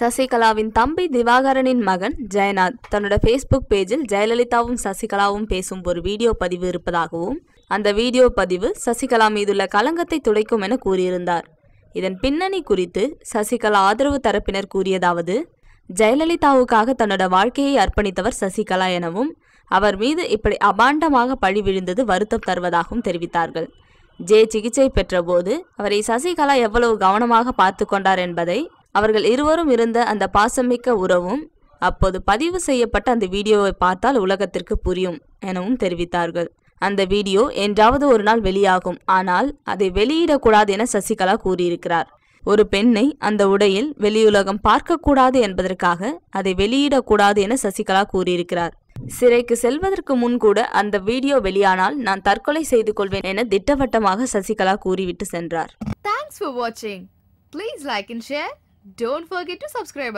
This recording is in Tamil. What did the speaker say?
சசிகலாவின் தம்பி திவாகரனின் மகன் ஜெயநாத். தன்னோட ஃபேஸ்புக் பேஜில் ஜெயலலிதாவும் சசிகலாவும் பேசும் ஒரு வீடியோ பதிவு இருப்பதாகவும் அந்த வீடியோ பதிவு சசிகலா மீதுள்ள களங்கத்தை துடைக்கும் என கூறியிருந்தார். இதன் பின்னணி குறித்து சசிகலா ஆதரவு தரப்பினர் கூறியதாவது ஜெயலலிதாவுக்காக தன்னோட வாழ்க்கையை அர்ப்பணித்தவர் சசிகலா எனவும் அவர் மீது இப்படி அபாண்டமாக பழி விழுந்தது வருத்தம் தருவதாகவும் தெரிவித்தார்கள். ஜே சிகிச்சை பெற்றபோது அவரை சசிகலா எவ்வளவு கவனமாக பார்த்து கொண்டார் என்பதை அவர்கள் இருவரும் இருந்த அந்த பாசமிக்க உறவும் அப்போது பதிவு செய்யப்பட்ட அந்த வீடியோவை பார்த்தால் உலகத்திற்கு புரியும் எனவும் தெரிவித்தார்கள். அந்த வீடியோ என்றாவது ஒரு நாள் வெளியாகும். ஆனால் அதை வெளியிடக்கூடாது என சசிகலா கூறியிருக்கிறார். ஒரு பெண்ணை அந்த உடையில் வெளியுலகம் பார்க்கக்கூடாது என்பதற்காக அதை வெளியிடக்கூடாது என சசிகலா கூறியிருக்கிறார். சிறைக்கு செல்வதற்கு முன் கூட அந்த வீடியோ வெளியானால் நான் தற்கொலை செய்து கொள்வேன் என திட்டவட்டமாக சசிகலா கூறிவிட்டு சென்றார். தேங்க்ஸ் for வாட்சிங் please like and share Don't forget to subscribe.